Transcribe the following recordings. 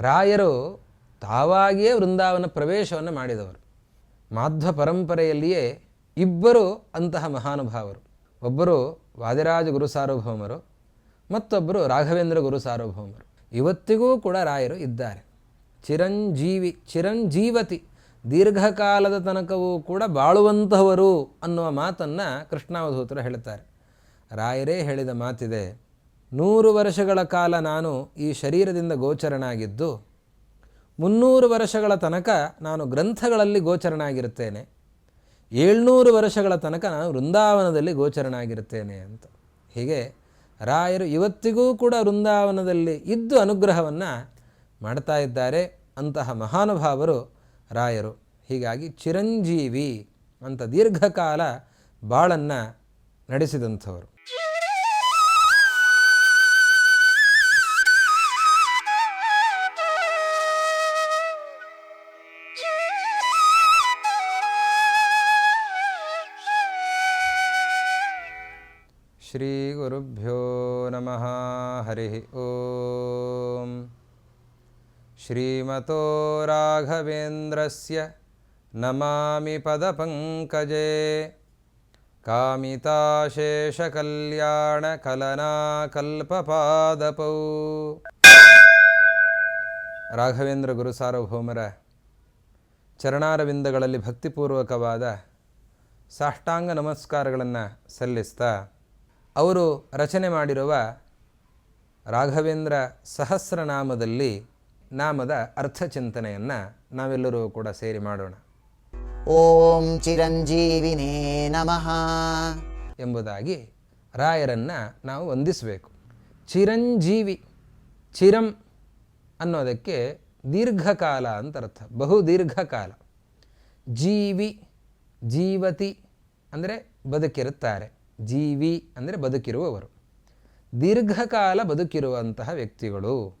ರಾಯರು ತಾವಾಗಿಯೇ ವೃಂದಾವನ ಪ್ರವೇಶವನ್ನು ಮಾಡಿದವರು. ಮಾಧ್ವ ಪರಂಪರೆಯಲ್ಲಿಯೇ ಇಬ್ಬರು ಅಂತಹ ಮಹಾನುಭಾವರು. ಒಬ್ಬರು ವಾದಿರಾಜ ಗುರು ಸಾರ್ವಭೌಮರು, ಮತ್ತೊಬ್ಬರು ರಾಘವೇಂದ್ರ ಗುರು ಸಾರ್ವಭೌಮರು. ಇವತ್ತಿಗೂ ಕೂಡ ರಾಯರು ಇದ್ದಾರೆ. ಚಿರಂಜೀವಿ, ಚಿರಂಜೀವತಿ ದೀರ್ಘಕಾಲದ ತನಕವೂ ಕೂಡ ಬಾಳುವಂತಹವರು ಅನ್ನುವ ಮಾತನ್ನು ಕೃಷ್ಣಾವಧೂತರು ಹೇಳುತ್ತಾರೆ ರಾಯರೇ ಹೇಳಿದ ಮಾತಿದೆ ನೂರು ವರ್ಷಗಳ ಕಾಲ ನಾನು ಈ ಶರೀರದಿಂದ ಗೋಚರನಾಗಿದ್ದು ಮುನ್ನೂರು ವರ್ಷಗಳ ತನಕ ನಾನು ಗ್ರಂಥಗಳಲ್ಲಿ ಗೋಚರನಾಗಿರುತ್ತೇನೆ ಏಳ್ನೂರು ವರ್ಷಗಳ ತನಕ ನಾನು ವೃಂದಾವನದಲ್ಲಿ ಗೋಚರನಾಗಿರುತ್ತೇನೆ ಅಂತ. ಹೀಗೆ ರಾಯರು ಇವತ್ತಿಗೂ ಕೂಡ ವೃಂದಾವನದಲ್ಲಿ ಇದ್ದು ಅನುಗ್ರಹವನ್ನು ಮಾಡ್ತಾ ಇದ್ದಾರೆ ಅಂತಹ ಮಹಾನುಭಾವರು ರಾಯರು. ಹೀಗಾಗಿ ಚಿರಂಜೀವಿ ಅಂತ ದೀರ್ಘಕಾಲ ಬಾಳನ್ನು ನಡೆಸಿದಂಥವರು. ಶ್ರೀಗುರುಭ್ಯೋ ನಮಃ ಹರಿ ಓಂ ಶ್ರೀಮತೋ ರಾಘವೇಂದ್ರಸ್ಯ ನಮಾಮಿ ಪದಪಂಕಜೆ ಕಾಮಿತಾಶೇಷಕಲ್ಯಾಣಕಲನಾಕಲ್ಪಪಾದಪೌ ರಾಘವೇಂದ್ರ ಗುರು ಸಾರ್ವಭೌಮರ ಚರಣಾರವಿಂದಗಳಲ್ಲಿ ಭಕ್ತಿಪೂರ್ವಕವಾದ ಸಾಷ್ಟಾಂಗ ನಮಸ್ಕಾರಗಳನ್ನು ಸಲ್ಲಿಸ್ತಾ ಅವರು ರಚನೆ ಮಾಡಿರುವ ರಾಘವೇಂದ್ರ ಸಹಸ್ರನಾಮದಲ್ಲಿ ನಾಮದ ಅರ್ಥ ಚಿಂತನೆಯನ್ನು ನಾವೆಲ್ಲರೂ ಕೂಡ ಸೇರಿ ಮಾಡೋಣ. ಓಂ ಚಿರಂಜೀವಿನೇ ನಮಃ. ಎಂಬುದಾಗಿ ರಾಯರನ್ನು ನಾವು ವಂದಿಸಬೇಕು. ಚಿರಂಜೀವಿ ಚಿರಂ ಅನ್ನೋದಕ್ಕೆ ದೀರ್ಘಕಾಲ ಅಂತ ಅರ್ಥ. ಬಹು ದೀರ್ಘಕಾಲ. ಜೀವಿ ಜೀವತಿ ಅಂದರೆ ಬದುಕಿರುತ್ತಾರೆ. ಜೀವಿ ಅಂದರೆ ಬದುಕಿರುವವರು. ದೀರ್ಘಕಾಲ ಬದುಕಿರುವಂತಹ ವ್ಯಕ್ತಿಗಳು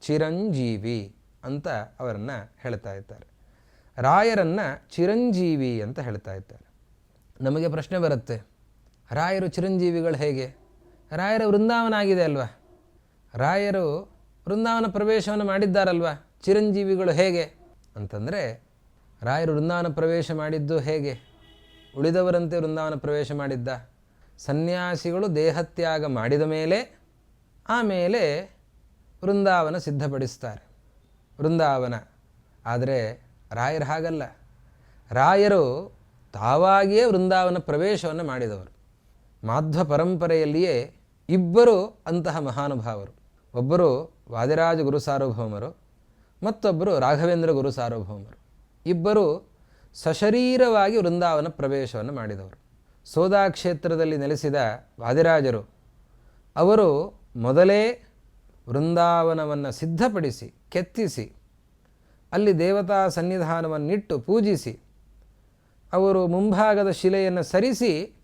ಚಿರಂಜೀವಿ ಅಂತ ಅವರನ್ನು ಹೇಳ್ತಾ ಇದ್ದಾರೆ. ರಾಯರನ್ನು ಚಿರಂಜೀವಿ ಅಂತ ಹೇಳ್ತಾ ಇದ್ದಾರೆ. ನಮಗೆ ಪ್ರಶ್ನೆ ಬರುತ್ತೆ, ರಾಯರು ಚಿರಂಜೀವಿಗಳು ಹೇಗೆ? ರಾಯರ ವೃಂದಾವನ ಆಗಿದೆ ಅಲ್ವಾ? ರಾಯರು ವೃಂದಾವನ ಪ್ರವೇಶವನ್ನು ಮಾಡಿದ್ದಾರಲ್ವಾ? ಚಿರಂಜೀವಿಗಳು ಹೇಗೆ? ಅಂತಂದರೆ, ರಾಯರು ವೃಂದಾವನ ಪ್ರವೇಶ ಮಾಡಿದ್ದು ಹೇಗೆ? ಉಳಿದವರಂತೆ ವೃಂದಾವನ ಪ್ರವೇಶ ಮಾಡಿದ್ದ? ಸನ್ಯಾಸಿಗಳು ದೇಹತ್ಯಾಗ ಮಾಡಿದ ಮೇಲೆ ಆಮೇಲೆ ವೃಂದಾವನ ಸಿದ್ಧಪಡಿಸ್ತಾರೆ. ವೃಂದಾವನ. ಆದರೆ ರಾಯರು ಹಾಗಲ್ಲ. ರಾಯರು ತಾವಾಗಿಯೇ ವೃಂದಾವನ ಪ್ರವೇಶವನ್ನು ಮಾಡಿದವರು. ಮಾಧ್ವ ಪರಂಪರೆಯಲ್ಲಿಯೇ ಇಬ್ಬರು ಅಂತಹ ಮಹಾನುಭಾವರು. ಒಬ್ಬರು ವಾದಿರಾಜ ಗುರು ಸಾರ್ವಭೌಮರು, ಮತ್ತೊಬ್ಬರು ರಾಘವೇಂದ್ರ ಗುರು ಸಾರ್ವಭೌಮರು. ಇಬ್ಬರು ಸಶರೀರವಾಗಿ ವೃಂದಾವನ ಪ್ರವೇಶವನ್ನು ಮಾಡಿದವರು. ಸೋದಾ ಕ್ಷೇತ್ರದಲ್ಲಿ ನೆಲೆಸಿದ ವಾದಿರಾಜರು, ಅವರು ಮೊದಲೇ ವೃಂದಾವನವನ್ನು ಸಿದ್ಧಪಡಿಸಿ, ಕೆತ್ತಿಸಿ, ಅಲ್ಲಿ ದೇವತಾ ಸನ್ನಿಧಾನವನ್ನಿಟ್ಟು ಪೂಜಿಸಿ, ಅವರು ಮುಂಭಾಗದ ಶಿಲೆಯನ್ನು ಸರಿಸಿ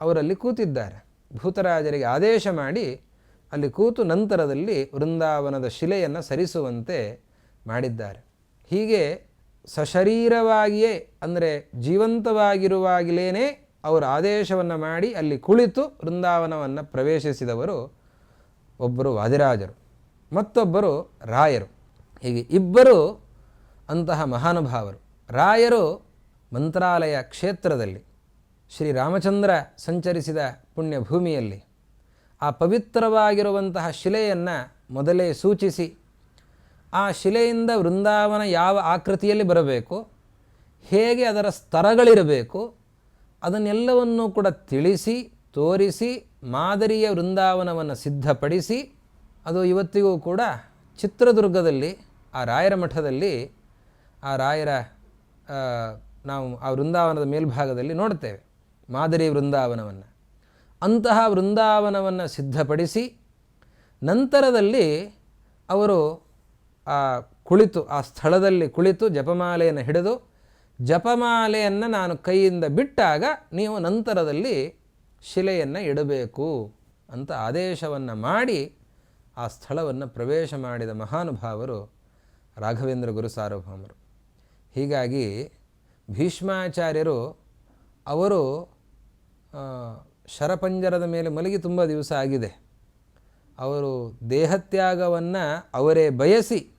ಅವರಲ್ಲಿ ಕೂತಿದ್ದಾರೆ. ಭೂತರಾಜರಿಗೆ ಆದೇಶ ಮಾಡಿ ಅಲ್ಲಿ ಕೂತು ನಂತರದಲ್ಲಿ ವೃಂದಾವನದ ಶಿಲೆಯನ್ನು ಸರಿಸುವಂತೆ ಮಾಡಿದ್ದಾರೆ. ಹೀಗೆ ಸಶರೀರವಾಗಿಯೇ, ಅಂದರೆ ಜೀವಂತವಾಗಿರುವಾಗಲೇ ಅವರು ಆದೇಶವನ್ನು ಮಾಡಿ ಅಲ್ಲಿ ಕುಳಿತು ವೃಂದಾವನವನ್ನು ಪ್ರವೇಶಿಸಿದವರು ಒಬ್ಬರು ವಾದಿರಾಜರು, ಮತ್ತೊಬ್ಬರು ರಾಯರು. ಹೀಗೆ ಇಬ್ಬರು ಅಂತಹ ಮಹಾನುಭಾವರು. ರಾಯರು ಮಂತ್ರಾಲಯ ಕ್ಷೇತ್ರದಲ್ಲಿ ಶ್ರೀರಾಮಚಂದ್ರ ಸಂಚರಿಸಿದ ಪುಣ್ಯಭೂಮಿಯಲ್ಲಿ ಆ ಪವಿತ್ರವಾಗಿರುವಂತಹ ಶಿಲೆಯನ್ನು ಮೊದಲೇ ಸೂಚಿಸಿ, ಆ ಶಿಲೆಯಿಂದ ವೃಂದಾವನ ಯಾವ ಆಕೃತಿಯಲ್ಲಿ ಬರಬೇಕು, ಹೇಗೆ ಅದರ ಸ್ತರಗಳಿರಬೇಕು ಅದನ್ನೆಲ್ಲವನ್ನೂ ಕೂಡ ತಿಳಿಸಿ, ತೋರಿಸಿ, ಮಾದರಿಯ ವೃಂದಾವನವನ್ನು ಸಿದ್ಧಪಡಿಸಿ, ಅದು ಇವತ್ತಿಗೂ ಕೂಡ ಚಿತ್ರದುರ್ಗದಲ್ಲಿ, ಆ ರಾಯರ ಮಠದಲ್ಲಿ, ಆ ರಾಯರ ನಾವು ಆ ವೃಂದಾವನದ ಮೇಲ್ಭಾಗದಲ್ಲಿ ನೋಡ್ತೇವೆ, ಮಾದರಿ ವೃಂದಾವನವನ್ನು. ಅಂತಹ ವೃಂದಾವನವನ್ನು ಸಿದ್ಧಪಡಿಸಿ, ನಂತರದಲ್ಲಿ ಅವರು ಆ ಕುಳಿತು, ಆ ಸ್ಥಳದಲ್ಲಿ ಕುಳಿತು ಜಪಮಾಲೆಯನ್ನು ಹಿಡಿದು ಜಪಮಾಲೆಯನ್ನು ನಾನು ಕೈಯಿಂದ ಬಿಟ್ಟಾಗ ನೀವು ನಂತರದಲ್ಲಿ ಶಿಲೆಯನ್ನು ಇಡಬೇಕು ಅಂತ ಆದೇಶವನ್ನು ಮಾಡಿ ಆ ಸ್ಥಳವನ್ನು ಪ್ರವೇಶ ಮಾಡಿದ ಮಹಾನುಭಾವರು ರಾಘವೇಂದ್ರ ಗುರು ಸಾರ್ವಭೌಮರು. ಹೀಗಾಗಿ ಭೀಷ್ಮಾಚಾರ್ಯರು ಅವರು ಶರಪಂಜರದ ಮೇಲೆ ಮಲಗಿ ತುಂಬ ದಿವಸ ಆಗಿದೆ. ಅವರು ದೇಹತ್ಯಾಗವನ್ನು ಅವರೇ ಬಯಸಿ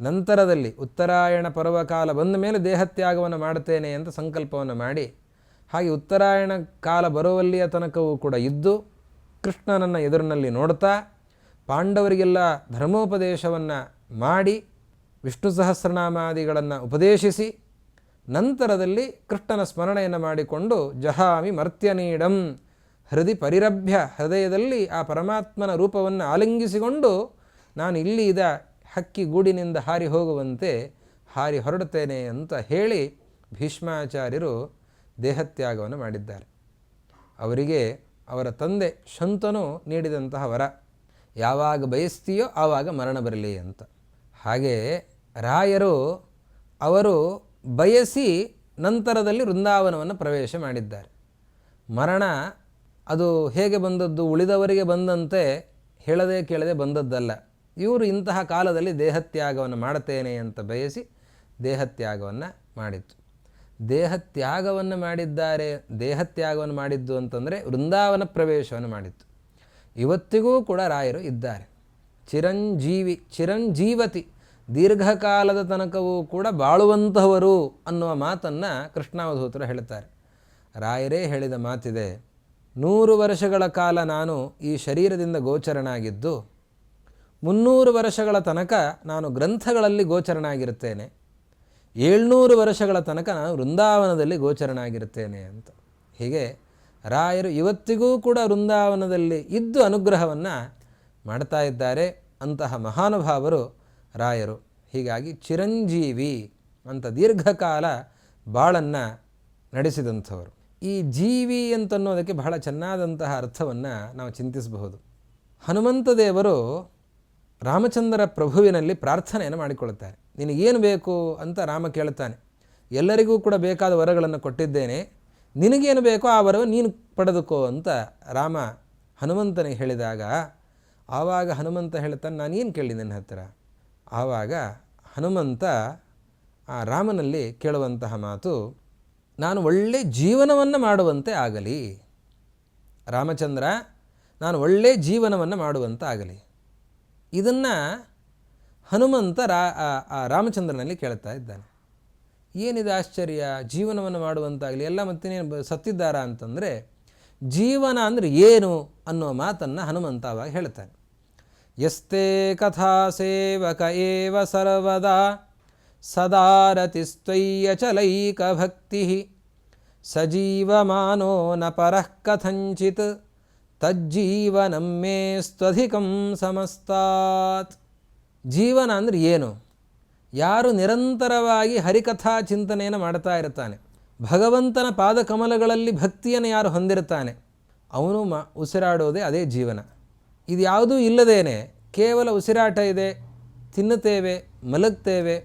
ನಂತರದಲ್ಲಿ ಉತ್ತರಾಯಣ ಪರ್ವಕಾಲ ಬಂದ ಮೇಲೆ ದೇಹತ್ಯಾಗವನ್ನು ಮಾಡುತ್ತೇನೆ ಅಂತ ಸಂಕಲ್ಪವನ್ನು ಮಾಡಿ, ಹಾಗೆ ಉತ್ತರಾಯಣ ಕಾಲ ಬರುವಲ್ಲಿಯ ತನಕವೂ ಕೂಡ ಇದ್ದು ಕೃಷ್ಣನನ್ನು ಎದುರಿನಲ್ಲಿ ನೋಡ್ತಾ ಪಾಂಡವರಿಗೆಲ್ಲ ಧರ್ಮೋಪದೇಶವನ್ನು ಮಾಡಿ ವಿಷ್ಣು ಸಹಸ್ರನಾಮಾದಿಗಳನ್ನು ಉಪದೇಶಿಸಿ ನಂತರದಲ್ಲಿ ಕೃಷ್ಣನ ಸ್ಮರಣೆಯನ್ನು ಮಾಡಿಕೊಂಡು ಜಹಾಮಿ ಮರ್ತ್ಯನೀಡಂ ಹೃದಯ ಪರಿರಭ್ಯ ಹೃದಯದಲ್ಲಿ ಆ ಪರಮಾತ್ಮನ ರೂಪವನ್ನು ಆಲಿಂಗಿಸಿಕೊಂಡು ನಾನು ಇಲ್ಲಿ ಇದ ಹಕ್ಕಿ ಗೂಡಿನಿಂದ ಹಾರಿ ಹೋಗುವಂತೆ ಹಾರಿ ಹೊರಡುತ್ತೇನೆ ಅಂತ ಹೇಳಿ ಭೀಷ್ಮಾಚಾರ್ಯರು ದೇಹತ್ಯಾಗವನ್ನು ಮಾಡಿದ್ದಾರೆ. ಅವರಿಗೆ ಅವರ ತಂದೆ ಶಂತನು ನೀಡಿದಂತಹ ವರ, ಯಾವಾಗ ಬಯಸ್ತೀಯೋ ಆವಾಗ ಮರಣ ಬರಲಿ ಅಂತ. ಹಾಗೆ ರಾಯರು ಅವರು ಬಯಸಿ ನಂತರದಲ್ಲಿ ವೃಂದಾವನವನ್ನು ಪ್ರವೇಶ ಮಾಡಿದ್ದಾರೆ. ಮರಣ ಅದು ಹೇಗೆ ಬಂದದ್ದು, ಉಳಿದವರಿಗೆ ಬಂದಂತೆ ಹೇಳದೆ ಕೇಳದೆ ಬಂದದ್ದಲ್ಲ. ಇವರು ಇಂತಹ ಕಾಲದಲ್ಲಿ ದೇಹತ್ಯಾಗವನ್ನು ಮಾಡುತ್ತೇನೆ ಅಂತ ಬಯಸಿ ದೇಹತ್ಯಾಗವನ್ನು ಮಾಡಿತ್ತು ದೇಹತ್ಯಾಗವನ್ನು ಮಾಡಿದ್ದಾರೆ, ದೇಹತ್ಯಾಗವನ್ನು ಮಾಡಿದ್ದು ಅಂತಂದರೆ ವೃಂದಾವನ ಪ್ರವೇಶವನ್ನು ಮಾಡಿತ್ತು ಇವತ್ತಿಗೂ ಕೂಡ ರಾಯರು ಇದ್ದಾರೆ. ಚಿರಂಜೀವಿ, ಚಿರಂಜೀವತಿ ದೀರ್ಘಕಾಲದ ತನಕವೂ ಕೂಡ ಬಾಳುವಂತಹವರು ಅನ್ನುವ ಮಾತನ್ನು ಕೃಷ್ಣಾವಧೂತರು ಹೇಳ್ತಾರೆ. ರಾಯರೇ ಹೇಳಿದ ಮಾತಿದೆ, ನೂರು ವರ್ಷಗಳ ಕಾಲ ನಾನು ಈ ಶರೀರದಿಂದ ಗೋಚರನಾಗಿದ್ದು ಮುನ್ನೂರು ವರ್ಷಗಳ ತನಕ ನಾನು ಗ್ರಂಥಗಳಲ್ಲಿ ಗೋಚರನಾಗಿರುತ್ತೇನೆ ಏಳ್ನೂರು ವರ್ಷಗಳ ತನಕ ನಾನು ವೃಂದಾವನದಲ್ಲಿ ಗೋಚರನಾಗಿರುತ್ತೇನೆ ಅಂತ. ಹೀಗೆ ರಾಯರು ಇವತ್ತಿಗೂ ಕೂಡ ವೃಂದಾವನದಲ್ಲಿ ಇದ್ದು ಅನುಗ್ರಹವನ್ನು ಮಾಡ್ತಾ ಇದ್ದಾರೆ ಅಂತಹ ಮಹಾನುಭಾವರು ರಾಯರು. ಹೀಗಾಗಿ ಚಿರಂಜೀವಿ ಅಂತ ದೀರ್ಘಕಾಲ ಬಾಳನ್ನು ನಡೆಸಿದಂಥವರು. ಈ ಜೀವಿ ಅಂತನ್ನೋದಕ್ಕೆ ಬಹಳ ಚೆನ್ನಾದಂತಹ ಅರ್ಥವನ್ನು ನಾವು ಚಿಂತಿಸಬಹುದು. ಹನುಮಂತ ದೇವರು ರಾಮಚಂದ್ರ ಪ್ರಭುವಿನಲ್ಲಿ ಪ್ರಾರ್ಥನೆಯನ್ನು ಮಾಡಿಕೊಳ್ಳುತ್ತಾರೆ. ನಿನಗೇನು ಬೇಕು ಅಂತ ರಾಮ ಕೇಳುತ್ತಾನೆ. ಎಲ್ಲರಿಗೂ ಕೂಡ ಬೇಕಾದ ವರಗಳನ್ನು ಕೊಟ್ಟಿದ್ದೇನೆ. ನಿನಗೇನು ಬೇಕೋ ಆ ವರವು ನೀನು ಪಡೆದುಕೋ ಅಂತ ರಾಮ ಹನುಮಂತನಿಗೆ ಹೇಳಿದಾಗ, ಆವಾಗ ಹನುಮಂತ ಹೇಳ್ತಾನೆ, ನಾನೇನು ಕೇಳಿ ನನ್ನ ಹತ್ತಿರ ಆವಾಗ ಹನುಮಂತ ಆ ರಾಮನಲ್ಲಿ ಕೇಳುವಂತಹ ಮಾತು, ನಾನು ಒಳ್ಳೆ ಜೀವನವನ್ನು ಮಾಡುವಂತೆ ಆಗಲಿ. ರಾಮಚಂದ್ರ, ನಾನು ಒಳ್ಳೆ ಜೀವನವನ್ನು ಮಾಡುವಂತೆ ಆಗಲಿ. ಇದನ್ನು ಹನುಮಂತ ರಾಮಚಂದ್ರನಲ್ಲಿ ಕೇಳ್ತಾ ಇದ್ದಾನೆ. ಏನಿದೆ ಆಶ್ಚರ್ಯ? ಜೀವನವನ್ನು ಮಾಡುವಂತಾಗಲಿ, ಎಲ್ಲ ಮತ್ತಿನೇನು ಸತ್ತಿದ್ದಾರಾ ಅಂತಂದರೆ, ಜೀವನ ಅಂದರೆ ಏನು ಅನ್ನುವ ಮಾತನ್ನು ಹನುಮಂತ ಅವಾಗ ಹೇಳ್ತಾನೆ. ಎಸ್ತೇ ಕಥಾ ಸೇವಕ ಏವ ಸರ್ವದಾ ಚಲೈಕ ಭಕ್ತಿ ಸಜೀವಮಾನೋ ನ ಪರಃ ಕಥಂಚಿತ್. ತಜ್ಜೀವನಂ ಮೇ ಸ್ವಧಿಕಂ ಸಮಸ್ತಾತ್. ಜೀವನ ಅಂದರೆ ಏನು? ಯಾರು ನಿರಂತರವಾಗಿ ಹರಿಕಥಾ ಚಿಂತನೆಯನ್ನು ಮಾಡ್ತಾ ಇರ್ತಾನೆ. ಭಗವಂತನ ಪಾದಕಮಲಗಳಲ್ಲಿ ಭಕ್ತಿಯನ್ನು ಯಾರು ಹೊಂದಿರ್ತಾನೆ? ಅವನು ಮ ಉಸಿರಾಡೋದೇ ಅದೇ ಜೀವನ. ಇದು ಯಾವುದೂ ಇಲ್ಲದೇನೆ ಕೇವಲ ಉಸಿರಾಟ ಇದೆ. ತಿನ್ನುತ್ತೇವೆ, ಮಲಗ್ತೇವೆ,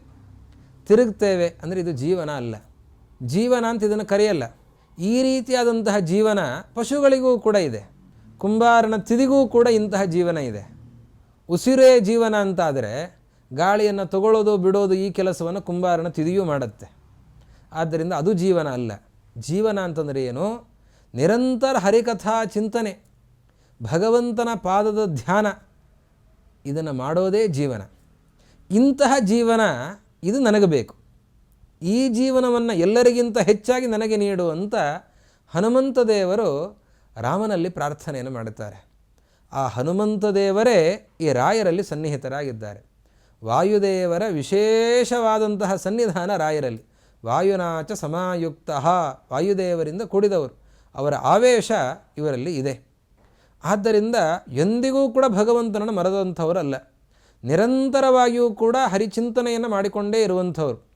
ತಿರುಗ್ತೇವೆ ಅಂದರೆ ಇದು ಜೀವನ ಅಲ್ಲ. ಜೀವನ ಅಂತ ಇದನ್ನು ಕರೆಯಲ್ಲ. ಈ ರೀತಿಯಾದಂತಹ ಜೀವನ ಪಶುಗಳಿಗೂ ಕೂಡ ಇದೆ. ಕುಂಬಾರನ ತಿದಿಗೂ ಕೂಡ ಇಂತಹ ಜೀವನ ಇದೆ. ಉಸಿರೇ ಜೀವನ ಅಂತಾದರೆ ಗಾಳಿಯನ್ನು ತಗೊಳ್ಳೋದು, ಬಿಡೋದು ಈ ಕೆಲಸವನ್ನು ಕುಂಬಾರನ ತಿದಿಯೂ ಮಾಡುತ್ತೆ. ಆದ್ದರಿಂದ ಅದು ಜೀವನ ಅಲ್ಲ. ಜೀವನ ಅಂತಂದರೆ ಏನು? ನಿರಂತರ ಹರಿಕಥಾ ಚಿಂತನೆ, ಭಗವಂತನ ಪಾದದ ಧ್ಯಾನ, ಇದನ್ನು ಮಾಡೋದೇ ಜೀವನ. ಇಂತಹ ಜೀವನ ಇದು ನನಗೆ ಬೇಕು. ಈ ಜೀವನವನ್ನು ಎಲ್ಲರಿಗಿಂತ ಹೆಚ್ಚಾಗಿ ನನಗೆ ನೀಡುವಂಥ ಹನುಮಂತ ದೇವರು ರಾಮನಲ್ಲಿ ಪ್ರಾರ್ಥನೆಯನ್ನು ಮಾಡುತ್ತಾರೆ. ಆ ಹನುಮಂತ ದೇವರೇ ಈ ರಾಯರಲ್ಲಿ ಸನ್ನಿಹಿತರಾಗಿದ್ದಾರೆ. ವಾಯುದೇವರ ವಿಶೇಷವಾದಂತಹ ಸನ್ನಿಧಾನ ರಾಯರಲ್ಲಿ. ವಾಯುನಾಚ ಸಮಾಯುಕ್ತ ವಾಯುದೇವರಿಂದ ಕೂಡಿದವರು. ಅವರ ಆವೇಶ ಇವರಲ್ಲಿ ಇದೆ. ಆದ್ದರಿಂದ ಎಂದಿಗೂ ಕೂಡ ಭಗವಂತನನ್ನು ಮರೆದಂಥವರಲ್ಲ. ನಿರಂತರವಾಗಿಯೂ ಕೂಡ ಹರಿಚಿಂತನೆಯನ್ನು ಮಾಡಿಕೊಂಡೇ ಇರುವಂಥವ್ರು.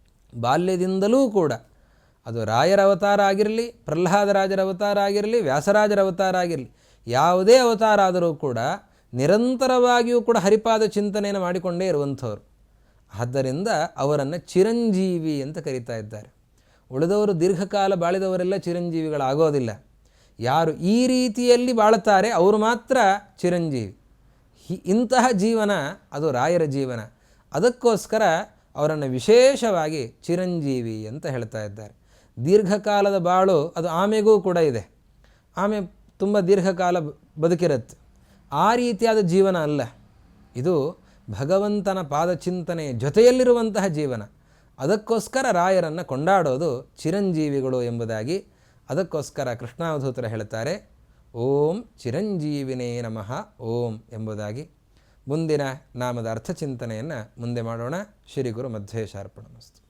ಬಾಲ್ಯದಿಂದಲೂ ಕೂಡ. ಅದು ರಾಯರ ಅವತಾರ ಆಗಿರಲಿ ಪ್ರಹ್ಲಾದರಾಜರ ಅವತಾರ ಆಗಿರಲಿ, ವ್ಯಾಸರಾಜರ ಅವತಾರ ಆಗಿರಲಿ, ಯಾವುದೇ ಅವತಾರ ಆದರೂ ಕೂಡ ನಿರಂತರವಾಗಿಯೂ ಕೂಡ ಹರಿಪಾದ ಚಿಂತನೆಯನ್ನು ಮಾಡಿಕೊಂಡೇ ಇರುವಂಥವ್ರು. ಆದ್ದರಿಂದ ಅವರನ್ನು ಚಿರಂಜೀವಿ ಅಂತ ಕರೀತಾ ಇದ್ದಾರೆ. ಉಳಿದವರು ದೀರ್ಘಕಾಲ ಬಾಳಿದವರೆಲ್ಲ ಚಿರಂಜೀವಿಗಳಾಗೋದಿಲ್ಲ. ಯಾರು ಈ ರೀತಿಯಲ್ಲಿ ಬಾಳುತ್ತಾರೆ ಅವರು ಮಾತ್ರ ಚಿರಂಜೀವಿ. ಇಂತಹ ಜೀವನ ಅದು ರಾಯರ ಜೀವನ. ಅದಕ್ಕೋಸ್ಕರ ಅವರನ್ನು ವಿಶೇಷವಾಗಿ ಚಿರಂಜೀವಿ ಅಂತ ಹೇಳ್ತಾ ಇದ್ದಾರೆ. ದೀರ್ಘಕಾಲದ ಬಾಳು, ಅದು ಆಮೆಗೂ ಕೂಡ ಇದೆ. ಆಮೆ ತುಂಬ ದೀರ್ಘಕಾಲ ಬದುಕಿರುತ್ತೆ. ಆ ರೀತಿಯಾದ ಜೀವನ ಅಲ್ಲ. ಇದು ಭಗವಂತನ ಪಾದಚಿಂತನೆ ಜೊತೆಯಲ್ಲಿರುವಂತಹ ಜೀವನ. ಅದಕ್ಕೋಸ್ಕರ ರಾಯರನ್ನು ಕೊಂಡಾಡೋದು ಚಿರಂಜೀವಿಗಳು ಎಂಬುದಾಗಿ ಅದಕ್ಕೋಸ್ಕರ ಕೃಷ್ಣಾವಧೂತರು ಹೇಳ್ತಾರೆ, ಓಂ ಚಿರಂಜೀವಿನೇ ನಮಃ, ಓಂ ಎಂಬುದಾಗಿ. ಮುಂದಿನ ನಾಮದ ಅರ್ಥಚಿಂತನೆಯನ್ನು ಮುಂದೆ ಮಾಡೋಣ. ಶ್ರೀ ಗುರು ಮಧ್ವೇಶಾರ್ಪಣಮಸ್ತು.